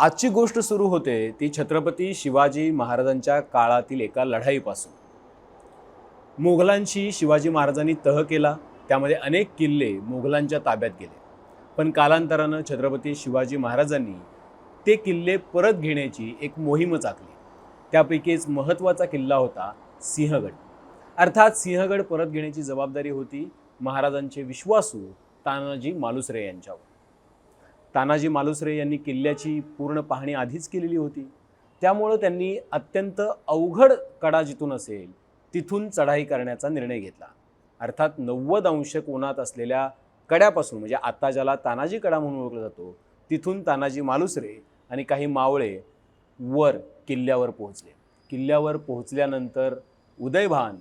आजची गोष्ट सुरू होते ती छत्रपती शिवाजी महाराजांच्या काळातील एका लढाईपासून. मोगलांशी शिवाजी महाराजांनी तह केला त्यामध्ये अनेक किल्ले मोगलांच्या ताब्यात गेले. पण कालांतरानं छत्रपती शिवाजी महाराजांनी ते किल्ले परत घेण्याची एक मोहीमच आखली त्यापैकीच महत्त्वाचा किल्ला होता सिंहगड. अर्थात सिंहगड परत घेण्याची जबाबदारी होती महाराजांचे विश्वासू तानाजी मालुसरे यांच्यावर. तानाजी मालुसरे यांनी किल्ल्याची पूर्ण पाहणी आधीच केलेली होती. त्यामुळं त्यांनी अत्यंत अवघड कडा जिथून असेल तिथून चढाई करण्याचा निर्णय घेतला. अर्थात नव्वद अंश कोणात असलेल्या कड्यापासून म्हणजे आता ज्याला तानाजी कडा म्हणून ओळखला जातो तिथून तानाजी मालुसरे आणि काही मावळे वर किल्ल्यावर पोहोचले. किल्ल्यावर पोहोचल्यानंतर उदयभान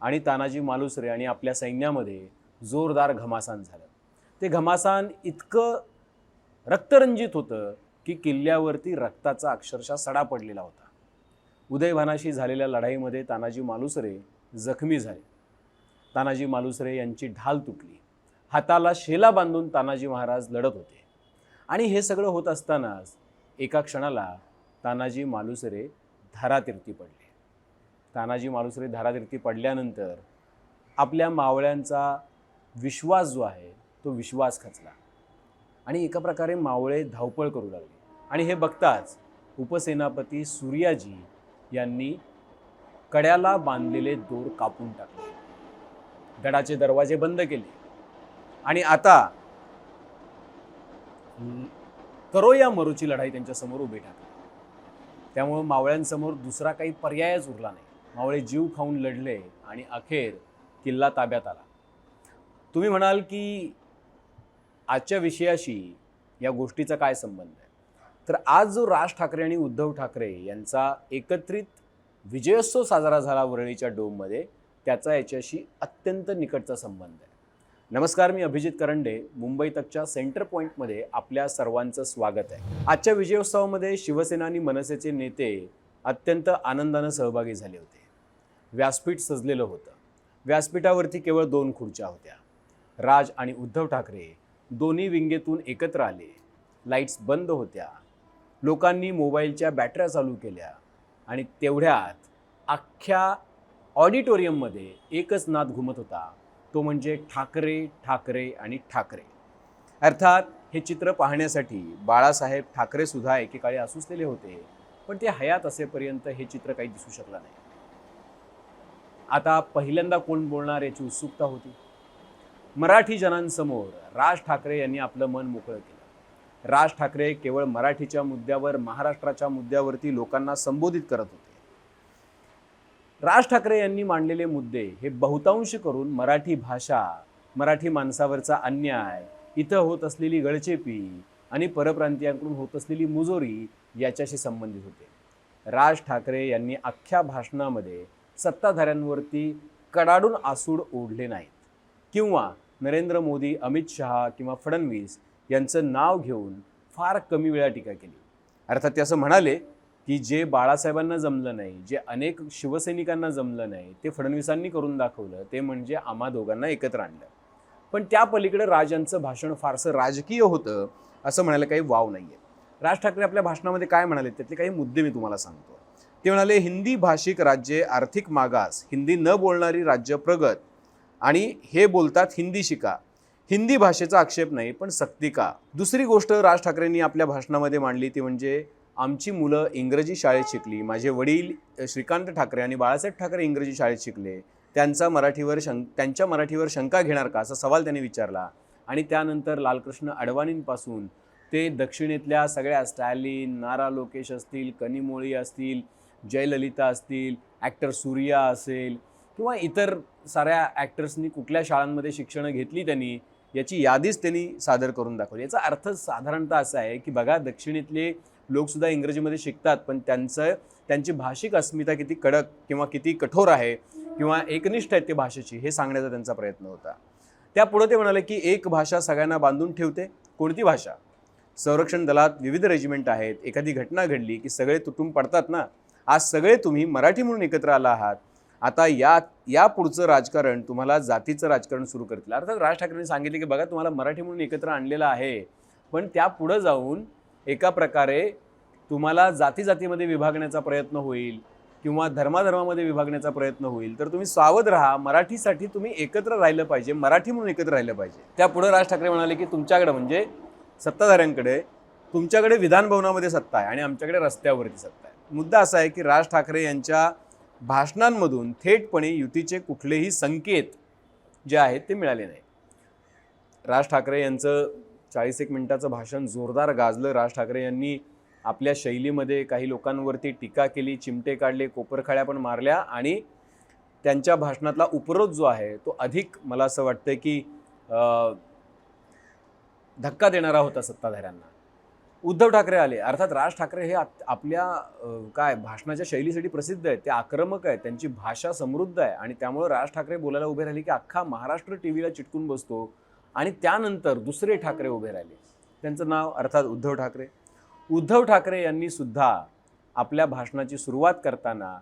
आणि तानाजी मालुसरे आणि आपल्या सैन्यामध्ये जोरदार घमासान झालं. ते घमासान इतकं रक्तरंजित होतं की किल्ल्यावरती रक्ताचा अक्षरशः सडा पडलेला होता. उदयभानाशी झालेल्या लढाईमध्ये तानाजी मालुसरे जखमी झाले. तानाजी मालुसरे यांची ढाल तुटली. हाताला शेला बांधून तानाजी महाराज लढत होते. आणि हे सगळं होत असतानाच एका क्षणाला तानाजी मालुसरे धारातीर्थी पडले. तानाजी मालुसरे धारातीर्थी पडल्यानंतर आपल्या मावळ्यांचा विश्वास जो आहे तो विश्वास खचला. आणि एका प्रकारे मावळे धावपळ करू लागले. आणि हे बघताच उपसेनापती सूर्याजी यांनी कड्याला बांधलेले दोर कापून टाकले. गडाचे दरवाजे बंद केले. आणि आता करो या मरूची लढाई त्यांच्यासमोर उभी टाकली त्यामुळं मावळ्यांसमोर दुसरा काही पर्यायच उरला नाही. मावळे जीव खाऊन लढले आणि अखेर किल्ला ताब्यात आला. तुम्ही म्हणाल की आजच्या विषयाशी या गोष्टीचा काय संबंध आहे? तर आज जो राज ठाकरे आणि उद्धव ठाकरे यांचा एकत्रित विजयोत्सव साजरा झाला वरळीच्या डोममध्ये त्याचा याच्याशी अत्यंत निकटचा संबंध आहे. नमस्कार मी अभिजित करंडे मुंबई तकच्या सेंटर पॉईंटमध्ये आपल्या सर्वांचं स्वागत आहे. आजच्या विजयोत्सवामध्ये शिवसेना आणि मनसेचे नेते अत्यंत आनंदानं सहभागी झाले होते. व्यासपीठ सजलेलं होतं. व्यासपीठावरती केवळ दोन खुर्च्या होत्या. राज आणि उद्धव ठाकरे दोन्ही विंगेतून एकत्र आले. लाईट्स बंद होत्या. लोकांनी मोबाईलच्या बॅटऱ्या चालू केल्या आणि तेवढ्यात अख्ख्या ऑडिटोरियममध्ये एकच नाद घुमत होता. तो म्हणजे ठाकरे ठाकरे आणि ठाकरे. अर्थात हे चित्र पाहण्यासाठी बाळासाहेब ठाकरे सुद्धा एकेकाळी असुसलेले होते पण ते हयात असेपर्यंत हे चित्र काही दिसू शकलं नाही. आता पहिल्यांदा कोण बोलणार याची उत्सुकता होती. मराठी जनांसमोर राज ठाकरे यांनी आपलं मन मोकळं केलं. राज ठाकरे केवळ मराठीच्या मुद्द्यावर महाराष्ट्राच्या मुद्द्यावरती लोकांना संबोधित करत होते. राज ठाकरे यांनी मांडलेले मुद्दे हे बहुतांश करून मराठी भाषा मराठी माणसावरचा अन्याय इथं होत असलेली गळचेपी आणि परप्रांतीयांकडून होत असलेली मुजोरी याच्याशी संबंधित होते. राज ठाकरे यांनी अख्ख्या भाषणामध्ये सत्ताधाऱ्यांवरती कडाडून आसूड ओढले नाहीत. किंवा नरेंद्र मोदी अमित शहा किंवा फडणवीस यांचं नाव घेऊन फार कमी वेळा टीका केली. अर्थात ते असं म्हणाले की जे बाळासाहेबांना जमलं नाही जे अनेक शिवसैनिकांना जमलं नाही ते फडणवीसांनी करून दाखवलं ते म्हणजे आम्हा दोघांना एकत्र आणलं. पण त्या पलीकडे राज यांचं भाषण फारसं राजकीय होतं असं म्हणायला काही वाव नाही आहे राज ठाकरे आपल्या भाषणामध्ये काय म्हणाले त्यातले काही मुद्दे मी तुम्हाला सांगतो. ते म्हणाले हिंदी भाषिक राज्ये आर्थिक मागास हिंदी न बोलणारी राज्य प्रगत आणि हे बोलतात हिंदी शिका. हिंदी भाषेचा आक्षेप नाही पण सक्ती का? दुसरी गोष्ट राज ठाकरेंनी आपल्या भाषणामध्ये मांडली ती म्हणजे आमची मुलं इंग्रजी शाळेत शिकली. माझे वडील श्रीकांत ठाकरे आणि बाळासाहेब ठाकरे इंग्रजी शाळेत शिकले. त्यांचा मराठीवर शं त्यांच्या मराठीवर शंका घेणार का? असा सवाल त्यांनी विचारला. आणि त्यानंतर लालकृष्ण अडवाणींपासून ते दक्षिणेतल्या सगळ्या स्टॅलिन नारा लोकेश असतील कनिमोळी असतील जयललिता असतील ॲक्टर सूर्या असेल किंवा इतर साऱ्या ॲक्टर्सनी कुठल्या शाळांमध्ये शिक्षणं घेतली त्यांनी याची यादीच त्यांनी सादर करून दाखवली. याचा अर्थ साधारणतः असा आहे की बघा दक्षिणेतले लोकसुद्धा इंग्रजीमध्ये शिकतात पण त्यांचं त्यांची भाषिक अस्मिता किती कडक किंवा किती कठोर आहे किंवा एकनिष्ठ आहेत ते भाषेची हे सांगण्याचा त्यांचा प्रयत्न होता. त्यापुढे ते म्हणाले की एक भाषा सगळ्यांना बांधून ठेवते कोणती भाषा? संरक्षण दलात विविध रेजिमेंट आहेत एखादी घटना घडली की सगळे तुटून पडतात ना? आज सगळे तुम्ही मराठी म्हणून एकत्र आला आहात आता या या पुढचं राजकारण तुम्हाला जातीचं राजकारण सुरू करतील. अर्थात राज ठाकरेंनी सांगितले की बघा तुम्हाला मराठी म्हणून एकत्र आणलेलं आहे पण त्या पुढं जाऊन एका प्रकारे तुम्हाला जाती जातीमध्ये विभागण्याचा प्रयत्न होईल किंवा धर्माधर्मामध्ये विभागण्याचा प्रयत्न होईल. तर तुम्ही सावध राहा मराठीसाठी तुम्ही एकत्र राहिलं पाहिजे मराठी म्हणून एकत्र राहिलं पाहिजे. त्या पुढं राज ठाकरे म्हणाले की तुमच्याकडे म्हणजे सत्ताधाऱ्यांकडे तुमच्याकडे विधानभवनामध्ये सत्ता आहे आणि आमच्याकडे रस्त्यावरती सत्ता आहे. मुद्दा असा आहे की राज ठाकरे यांच्या भाषणांमधून थेटपणे युतीचे कुठलेही संकेत जे आहेत ते मिळाले नाही. राज ठाकरे यांचं चाळीस एक मिनिटाचं भाषण जोरदार गाजलं. राज ठाकरे यांनी आपल्या शैलीमध्ये काही लोकांवरती टीका केली चिमटे काढले कोपरखाळ्या पण मारल्या आणि त्यांच्या भाषणातला उपरोध जो आहे तो अधिक मला असं वाटतं की धक्का देणारा होता सत्ताधाऱ्यांना. उद्धव ठाकरे आले. अर्थात राज ठाकरे हे आपल्या काय भाषणाच्या शैलीसाठी प्रसिद्ध आहेत. ते आक्रमक आहेत. त्यांची भाषा समृद्ध आहे. आणि त्यामुळे राज ठाकरे बोलायला उभे राहिले की अख्खा महाराष्ट्र टी व्हीला चिटकून बसतो. आणि त्यानंतर दुसरे ठाकरे उभे राहिले. त्यांचं नाव अर्थात उद्धव ठाकरे. उद्धव ठाकरे यांनी सुद्धा आपल्या भाषणाची सुरुवात करताना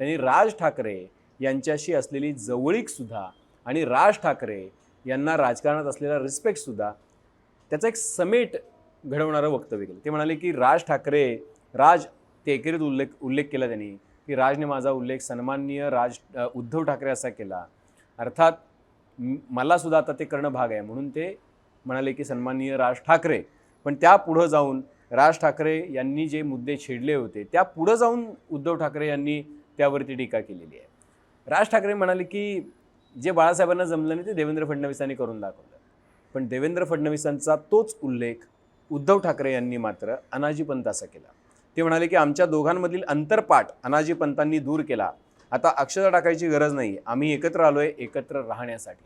त्यांनी राज ठाकरे यांच्याशी असलेली जवळीकसुद्धा आणि राज ठाकरे यांना राजकारणात असलेला रिस्पेक्टसुद्धा त्याचा एक समेट घडवणारं वक्तव्य केलं. ते म्हणाले की राज ठाकरे राज ते एकेरीत उल्लेख उल्लेख केला त्यांनी की राजने माझा उल्लेख सन्माननीय राज उद्धव ठाकरे असा केला. अर्थात मलासुद्धा मला सुद्धा आता ते करणं भाग आहे. म्हणून ते म्हणाले की सन्माननीय राज ठाकरे. पण त्या पुढं जाऊन राज ठाकरे यांनी जे मुद्दे छेडले होते त्या पुढं जाऊन उद्धव ठाकरे यांनी त्यावरती टीका केलेली आहे. राज ठाकरे म्हणाले की जे बाळासाहेबांना जमलं नाही ते देवेंद्र फडणवीसांनी करून दाखवलं. पण देवेंद्र फडणवीसांचा तोच उल्लेख उद्धव ठाकरे यांनी मात्र अनाजी पंत असा केला. ते म्हणाले की आमच्या दोघांमधील अंतरपाठ अनाजी पंतांनी दूर केला. आता अक्षता टाकायची गरज नाही. आम्ही एकत्र आलो आहे एकत्र राहण्यासाठी.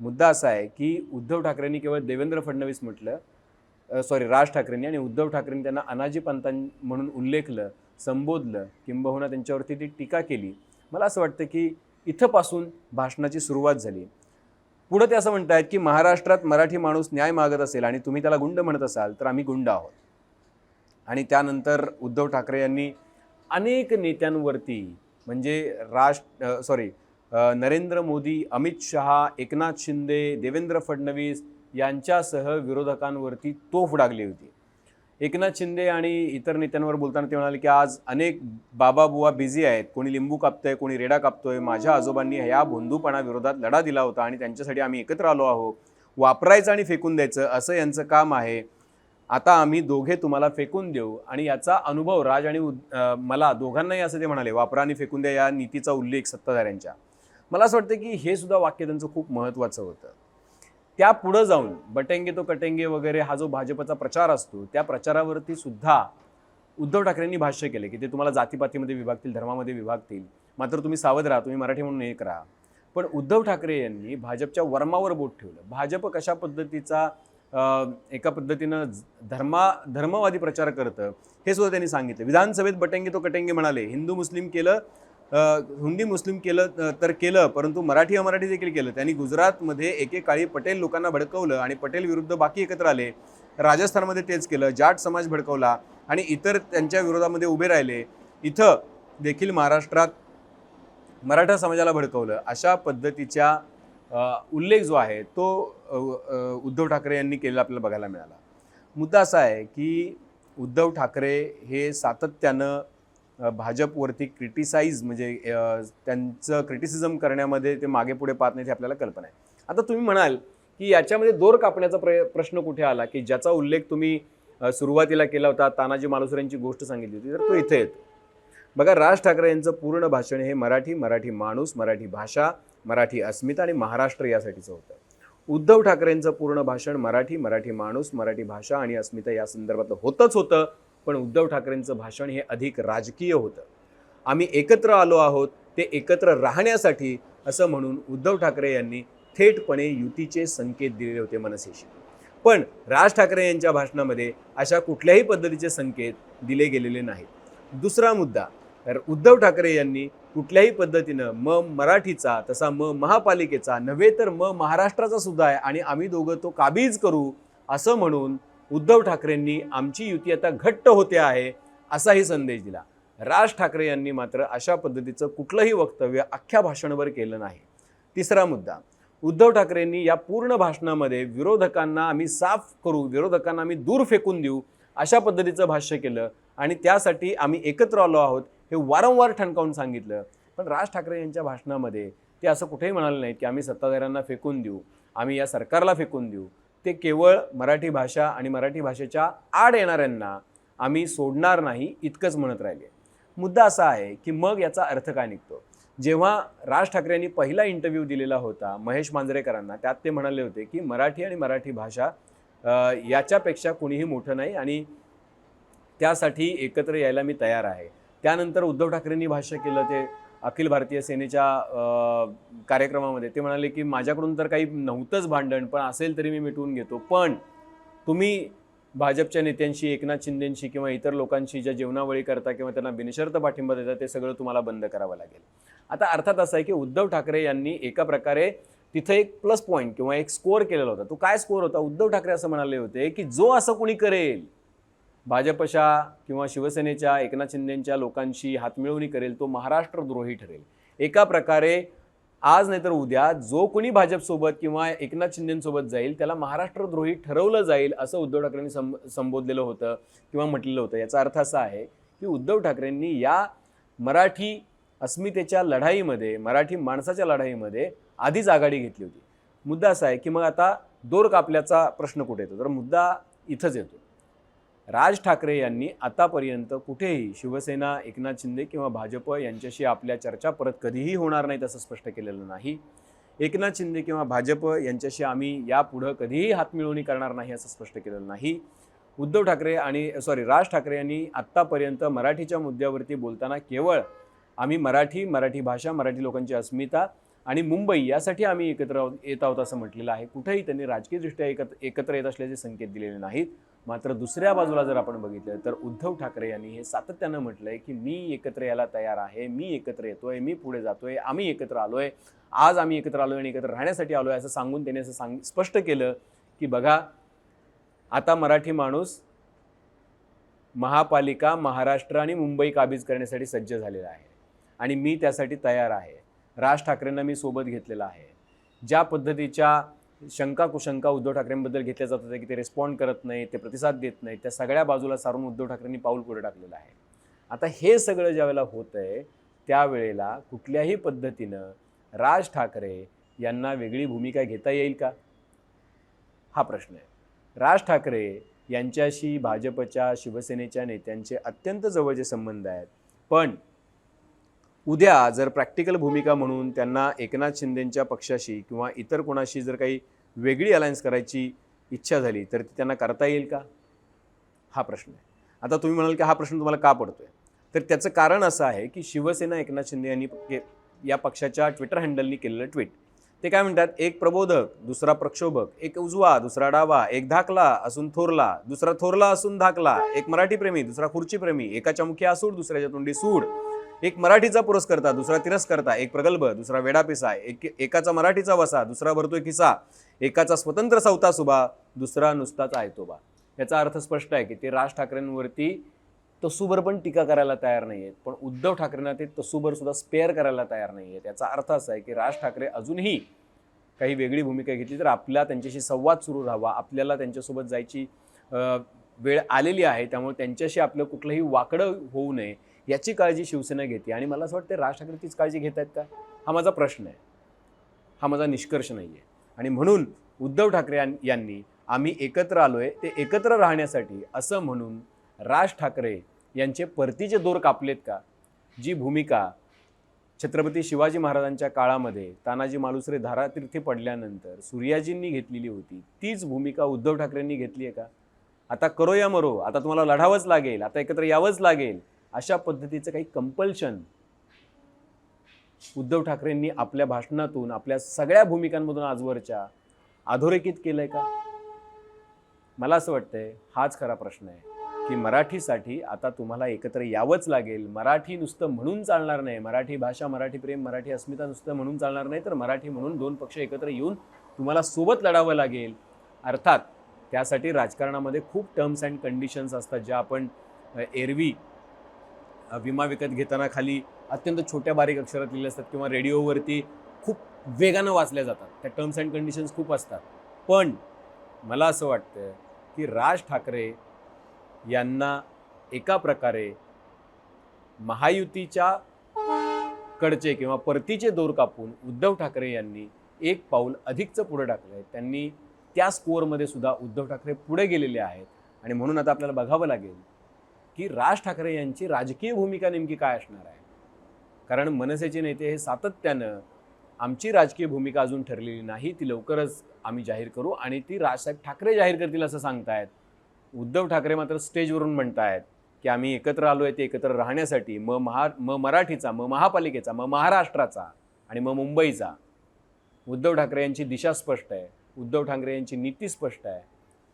मुद्दा असा आहे की उद्धव ठाकरेंनी केवळ देवेंद्र फडणवीस म्हटलं सॉरी राज ठाकरेंनी आणि उद्धव ठाकरेंनी त्यांना अनाजी पंतां म्हणून उल्लेखलं संबोधलं किंबहुना त्यांच्यावरती ती टीका केली. मला असं वाटतं की इथंपासून भाषणाची सुरुवात झाली. पुढं ते असं म्हणतायत की महाराष्ट्रात मराठी माणूस न्याय मागत असेल आणि तुम्ही त्याला गुंड म्हणत असाल तर आम्ही गुंड आहोत. आणि त्यानंतर उद्धव ठाकरे यांनी अनेक नेत्यांवरती म्हणजे राज सॉरी नरेंद्र मोदी अमित शहा एकनाथ शिंदे देवेंद्र फडणवीस यांच्यासह विरोधकांवरती तोफ डागली होती. एकनाथ शिंदे आणि इतर नेत्यांवर बोलताना ते म्हणाले की आज अनेक बाबा बुवा बिझी आहेत. कोणी लिंबू कापतोय कोणी रेडा कापतोय. माझ्या आजोबांनी ह्या भोंदूपणा विरोधात लढा दिला होता आणि त्यांच्यासाठी आम्ही एकत्र आलो आहोत. वापरायचं आणि फेकून द्यायचं असं यांचं काम आहे. आता आम्ही दोघे तुम्हाला फेकून देऊ आणि याचा अनुभव राज आणि उद- मला दोघांनाही असं ते म्हणाले वापरा आणि फेकून द्या या नीतीचा उल्लेख सत्ताधाऱ्यांच्या. मला असं वाटतं की हे सुद्धा वाक्य त्यांचं खूप महत्त्वाचं होतं. त्या पुढं जाऊन बटेंगे तो कटेंगे वगैरे हा जो भाजपचा प्रचार असतो त्या प्रचारावरती सुद्धा उद्धव ठाकरेंनी भाष्य केले की ते तुम्हाला जातीपातीमध्ये विभागतील धर्मामध्ये विभागतील. मात्र तुम्ही सावध राहा तुम्ही मराठी म्हणून एक राहा पण उद्धव ठाकरे यांनी भाजपच्या वर्मावर बोट ठेवलं. भाजप कशा पद्धतीचा एका पद्धतीनं धर्मा धर्मवादी प्रचार करतं हे सुद्धा त्यांनी सांगितलं. विधानसभेत बटेंगे तो कटेंगे म्हणाले हिंदू मुस्लिम केलं हुंडी मुस्लिम केलं तर केलं परंतु मराठी अमराठी देखील केलं. त्यांनी गुजरातमध्ये एकेकाळी पटेल लोकांना भडकवलं आणि पटेल विरुद्ध बाकी एकत्र आले. राजस्थानमध्ये तेच केलं जाट समाज भडकवला आणि इतर त्यांच्या विरोधामध्ये उभे राहिले. इथं देखील महाराष्ट्रात मराठा समाजाला भडकवलं. अशा पद्धतीच्या उल्लेख जो आहे तो उद्धव ठाकरे यांनी केलेला आपल्याला बघायला मिळाला. मुद्दा असा आहे की उद्धव ठाकरे हे सातत्यानं भाजपवरती क्रिटिसाइज म्हणजे त्यांचं क्रिटिसिझम करण्यामध्ये ते मागे पुढे पाहत नाही हे आपल्याला कल्पना आहे. आता तुम्ही म्हणाल की याच्यामध्ये दोर कापण्याचा प्र प्रश्न कुठे आला? की ज्याचा उल्लेख तुम्ही सुरुवातीला केला होता तानाजी मालुसरेंची गोष्ट सांगितली होती तर तो इथे येतो. बघा राज ठाकरे यांचं पूर्ण भाषण हे मराठी मराठी माणूस मराठी भाषा मराठी अस्मिता आणि महाराष्ट्र यासाठीचं होतं. उद्धव ठाकरेंचं पूर्ण भाषण मराठी मराठी माणूस मराठी भाषा आणि अस्मिता या संदर्भातलं होतंच होतं. पण उद्धव ठाकरेंचं भाषण हे अधिक राजकीय होतं. आम्ही एकत्र आलो आहोत ते एकत्र राहण्यासाठी असं म्हणून उद्धव ठाकरे यांनी थेटपणे युतीचे संकेत दिलेले होते मनसेशी. पण राज ठाकरे यांच्या भाषणामध्ये अशा कुठल्याही पद्धतीचे संकेत दिले गेलेले नाहीत. दुसरा मुद्दा तर उद्धव ठाकरे यांनी कुठल्याही पद्धतीनं म मराठीचा तसा म महापालिकेचा नव्हे तर म महाराष्ट्राचा सुद्धा आहे आणि आम्ही दोघं तो काबीज करू असं म्हणून उद्धव ठाकरेंनी आमची युती आता घट्ट होते आहे असाही संदेश दिला. राज ठाकरे यांनी मात्र अशा पद्धतीचं कुठलंही वक्तव्य अख्ख्या भाषणावर केलं नाही. तिसरा मुद्दा उद्धव ठाकरेंनी या पूर्ण भाषणामध्ये विरोधकांना आम्ही साफ करू विरोधकांना आम्ही दूर फेकून देऊ अशा पद्धतीचं भाष्य केलं आणि त्यासाठी आम्ही एकत्र आलो आहोत हे वारंवार ठणकावून सांगितलं. पण राज ठाकरे यांच्या भाषणामध्ये ते असं कुठेही म्हणाले नाहीत की आम्ही सत्ताधाऱ्यांना फेकून देऊ आम्ही या सरकारला फेकून देऊ. ते केवळ मराठी भाषा आणि मराठी भाषेच्या आड येणाऱ्यांना आम्ही सोडणार नाही इतकंच म्हणत राहिले. मुद्दा असा आहे की मग याचा अर्थ काय निघतो? जेव्हा राज ठाकरे यांनी पहिला इंटरव्ह्यू दिलेला होता महेश मांजरेकरांना त्यात ते म्हणाले होते की मराठी आणि मराठी भाषा याच्यापेक्षा कुणीही मोठं नाही आणि त्यासाठी एकत्र यायला मी तयार आहे. त्यानंतर उद्धव ठाकरेंनी भाष्य केलं ते अखिल भारतीय सेनेच्या कार्यक्रमामध्ये. ते म्हणाले की माझ्याकडून तर काही नव्हतंच भांडण पण असेल तरी मी मिटवून घेतो. पण तुम्ही भाजपच्या नेत्यांशी एकनाथ शिंदेंशी किंवा इतर लोकांशी ज्या जेवणावळी करता किंवा त्यांना बिनशर्त पाठिंबा देता ते सगळं तुम्हाला बंद करावं लागेल. आता अर्थात असं आहे की उद्धव ठाकरे यांनी एका प्रकारे तिथे एक प्लस पॉईंट किंवा एक स्कोअर केलेला होता. तो काय स्कोअर होता? उद्धव ठाकरे असं म्हणाले होते की जो असं कोणी करेल भाजपच्या किंवा शिवसेनेच्या एकनाथ शिंदेच्या लोकांशी हातमिळवणी करेल तो महाराष्ट्रद्रोही ठरेल. एका प्रकारे आज नाहीतर उद्या जो कोणी भाजपसोबत किंवा एकनाथ शिंदेसोबत जाईल त्याला महाराष्ट्रद्रोही ठरवलं जाईल असं उद्धव ठाकरेंनी संब संबोधलेलं होतं किंवा म्हटलेलं होतं. याचा अर्थ असा आहे की उद्धव ठाकरेंनी या मराठी अस्मितेच्या लढाईमध्ये मराठी माणसाच्या लढाईमध्ये आधीच आघाडी घेतली होती. मुद्दा असा आहे की मग आता दोर कापल्याचा प्रश्न कुठे येतो? तर मुद्दा इथंच येतो. राज ठाकरे यांनी आतापर्यंत कुठेही शिवसेना एकनाथ शिंदे किंवा भाजप यांच्याशी आपल्या चर्चा परत कधीही होणार नाहीत असं स्पष्ट केलेलं नाही. एकनाथ शिंदे किंवा भाजप यांच्याशी आम्ही यापुढं कधीही हातमिळवणी करणार नाही असं स्पष्ट केलेलं नाही. उद्धव ठाकरे आणि सॉरी राज ठाकरे यांनी आत्तापर्यंत मराठीच्या मुद्द्यावरती बोलताना केवळ आम्ही मराठी मराठी भाषा मराठी लोकांची अस्मिता आणि मुंबई यासाठी आम्ही एकत्र आहोत- येत आहोत असं म्हटलेलं आहे. कुठेही त्यांनी राजकीयदृष्ट्या एकत्र एकत्र येत असल्याचे संकेत दिलेले नाहीत. मात्र दुसऱ्या बाजूला जर आपण बघितलं तर उद्धव ठाकरे यांनी हे सातत्यानं म्हटलंय की मी एकत्र यायला तयार आहे मी एकत्र येतोय मी पुढे जातोय आम्ही एकत्र आलोय आज आम्ही एकत्र आलोय आणि एकत्र राहण्यासाठी आलोय असं सांगून त्यांनी असं सांग स्पष्ट केलं की बघा आता मराठी माणूस महापालिका महाराष्ट्र आणि मुंबई काबीज करण्यासाठी सज्ज झालेला आहे आणि मी त्यासाठी तयार आहे. राज ठाकरेंना मी सोबत घेतलेला आहे. ज्या पद्धतीच्या शंका कुशंका उद्धव ठाकरेंबद्दल घेतल्या जात होत्या की ते रिस्पॉन्ड करत नाही ते प्रतिसाद देत नाहीत. त्या सगळ्या बाजूला सारून उद्धव ठाकरेंनी पाऊल पुढे टाकलेलं आहे. आता हे सगळं ज्यावेळेला होत आहे त्यावेळेला कुठल्याही पद्धतीनं राज ठाकरे यांना वेगळी भूमिका घेता येईल का? हा प्रश्न आहे. राज ठाकरे यांच्याशी भाजपच्या शिवसेनेच्या नेत्यांचे अत्यंत जवळचे संबंध आहेत. पण उद्या जर प्रॅक्टिकल भूमिका म्हणून त्यांना एकनाथ शिंदेंच्या पक्षाशी किंवा इतर कोणाशी जर काही वेगळी अलायन्स करायची इच्छा झाली तर ती त्यांना करता येईल का? हा प्रश्न आहे. आता तुम्ही म्हणाल की हा प्रश्न तुम्हाला का पडतो आहे तर त्याचं कारण असं आहे की शिवसेना एकनाथ शिंदे यांनी के- या पक्षाच्या ट्विटर हँडलनी केलेलं ट्विट ते काय म्हणतात? एक प्रबोधक दुसरा प्रक्षोभक एक उजवा दुसरा डावा एक धाकला असून थोरला दुसरा थोरला असून धाकला एक मराठी प्रेमी दुसरा खुर्ची प्रेमी एकाच्या मुखी आसूड दुसऱ्याच्या तोंडी सूड. एक मराठीचा पुरस्कर्ता दुसरा तिरस्कर्ता एक प्रगल्भ दुसरा वेडापिसा एक एकाचा मराठीचा वसा दुसरा भरतोय किसा एकाचा स्वतंत्र सवता सुभा दुसरा नुसताच आयतोबा. याचा अर्थ स्पष्ट आहे की ते राज ठाकरेंवरती तसूबर पण टीका करायला तयार नाही आहेत पण उद्धव ठाकरेंना ते तसूबर सुद्धा स्पेअर करायला तयार नाही आहेत याचा अर्थ असा आहे की राज ठाकरे अजूनही काही वेगळी भूमिका घेतली तर आपला त्यांच्याशी संवाद सुरू राहावा आपल्याला त्यांच्यासोबत जायची वेळ आलेली आहे त्यामुळे त्यांच्याशी आपलं कुठलंही वाकडं होऊ नये याची काळजी शिवसेना घेते. आणि मला असं वाटतं राज ठाकरे तीच काळजी घेत आहेत का? हा माझा प्रश्न आहे. हा माझा निष्कर्ष नाही आहे आणि म्हणून उद्धव ठाकरे यां- यांनी आम्ही एकत्र आलोय. ते एकत्र राहण्यासाठी असं म्हणून राज ठाकरे यांचे परतीचे दोर कापलेत का? जी भूमिका छत्रपती शिवाजी महाराजांच्या काळामध्ये तानाजी मालुसरे धारातीर्थी पडल्यानंतर सूर्याजींनी घेतलेली होती तीच भूमिका उद्धव ठाकरेंनी घेतली आहे का? आता करो या मरो. आता तुम्हाला लढावंच लागेल. आता एकत्र यावंच लागेल. अशा पद्धतीचं काही कंपल्शन उद्धव ठाकरेंनी आपल्या भाषणातून आपल्या सगळ्या भूमिकांमधून आजवरच्या अधोरेखित केलंय का? मला असं वाटतंय हाच खरा प्रश्न आहे की मराठीसाठी आता तुम्हाला एकत्र यावंच लागेल. मराठी नुसतं म्हणून चालणार नाही. मराठी भाषा मराठी प्रेम मराठी अस्मिता नुसतं म्हणून चालणार नाही तर मराठी म्हणून दोन पक्ष एकत्र येऊन तुम्हाला सोबत लढावं लागेल. अर्थात त्यासाठी राजकारणामध्ये खूप टर्म्स अँड कंडिशन्स असतात ज्या आपण एरवी विमा विकत घेताना खाली अत्यंत छोट्या बारीक अक्षरात लिहिल्या असतात किंवा रेडिओवरती खूप वेगानं वाचल्या जातात. त्या टर्म्स अँड कंडिशन्स खूप असतात. पण मला असं वाटतं की राज ठाकरे यांना एका प्रकारे महायुतीच्या कडचे किंवा परतीचे दोर कापून उद्धव ठाकरे यांनी एक पाऊल अधिकचं पुढे टाकलं आहे. त्यांनी त्या स्कोअरमध्ये सुद्धा उद्धव ठाकरे पुढे गेलेले आहेत. आणि म्हणून आता आपल्याला बघावं लागेल की राज ठाकरे यांची राजकीय भूमिका नेमकी काय असणार आहे? कारण मनसेचे नेते हे सातत्यानं आमची राजकीय भूमिका अजून ठरलेली नाही ती लवकरच आम्ही जाहीर करू आणि ती राजसाहेब ठाकरे जाहीर करतील असं सांगतायत. उद्धव ठाकरे मात्र स्टेजवरून म्हणतायत की आम्ही एकत्र आलो आहे ते एकत्र राहण्यासाठी म महा म मराठीचा म महापालिकेचा म महाराष्ट्राचा आणि मग मुंबईचा. उद्धव ठाकरे यांची दिशा स्पष्ट आहे. उद्धव ठाकरे यांची नीती स्पष्ट आहे.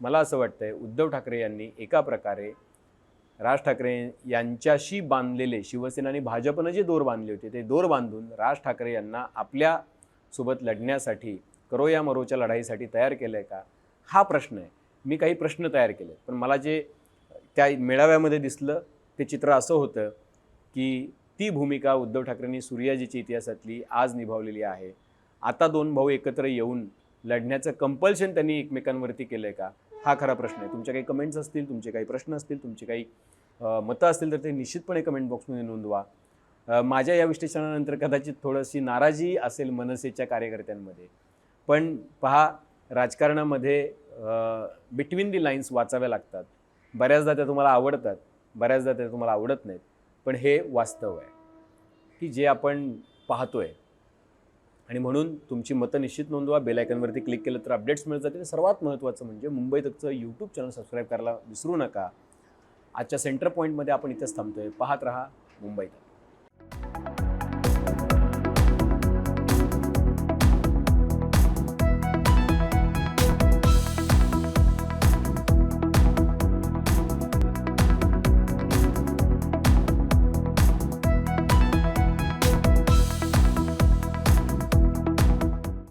मला असं वाटतंय उद्धव ठाकरे यांनी एका प्रकारे राज ठाकरे यांच्याशी बांधलेले शिवसेना आणि भाजपनं जे दोर बांधले होते ते दोर बांधून राज ठाकरे यांना आपल्यासोबत लढण्यासाठी करो या मरोच्या लढाईसाठी तयार केलं आहे का? हा प्रश्न आहे. मी काही प्रश्न तयार केले पण मला जे त्या मेळाव्यामध्ये दिसलं ते चित्र असं होतं की ती भूमिका उद्धव ठाकरेंनी सूर्याजीची इतिहासातली आज निभावलेली आहे. आता दोन भाऊ एकत्र येऊन लढण्याचं कंपल्शन त्यांनी एकमेकांवरती केलं आहे का? हा खरा प्रश्न आहे. तुमच्या काही कमेंट्स असतील तुमचे काही प्रश्न असतील तुमचे काही मतं असतील तर ते निश्चितपणे कमेंट बॉक्समध्ये नोंदवा. माझ्या या विश्लेषणानंतर कदाचित थोडीशी नाराजी असेल मनसेच्या कार्यकर्त्यांमध्ये. पण पहा राजकारणामध्ये बिटवीन दी लाईन्स वाचाव्या लागतात. बऱ्याचदा त्या तुम्हाला आवडतात बऱ्याचदा त्या तुम्हाला आवडत नाहीत. पण हे वास्तव आहे की जे आपण पाहतो आहे आणि म्हणून तुमची मतं निश्चित नोंदवा. बेलायकनवरती क्लिक केलं तर अपडेट्स मिळत जातील. सर्वात महत्त्वाचं म्हणजे मुंबई तकचं यूट्यूब चॅनल सबस्क्राईब करायला विसरू नका. आजच्या सेंटर पॉईंटमध्ये आपण इथेच थांबतोय. पाहत रहा मुंबई तक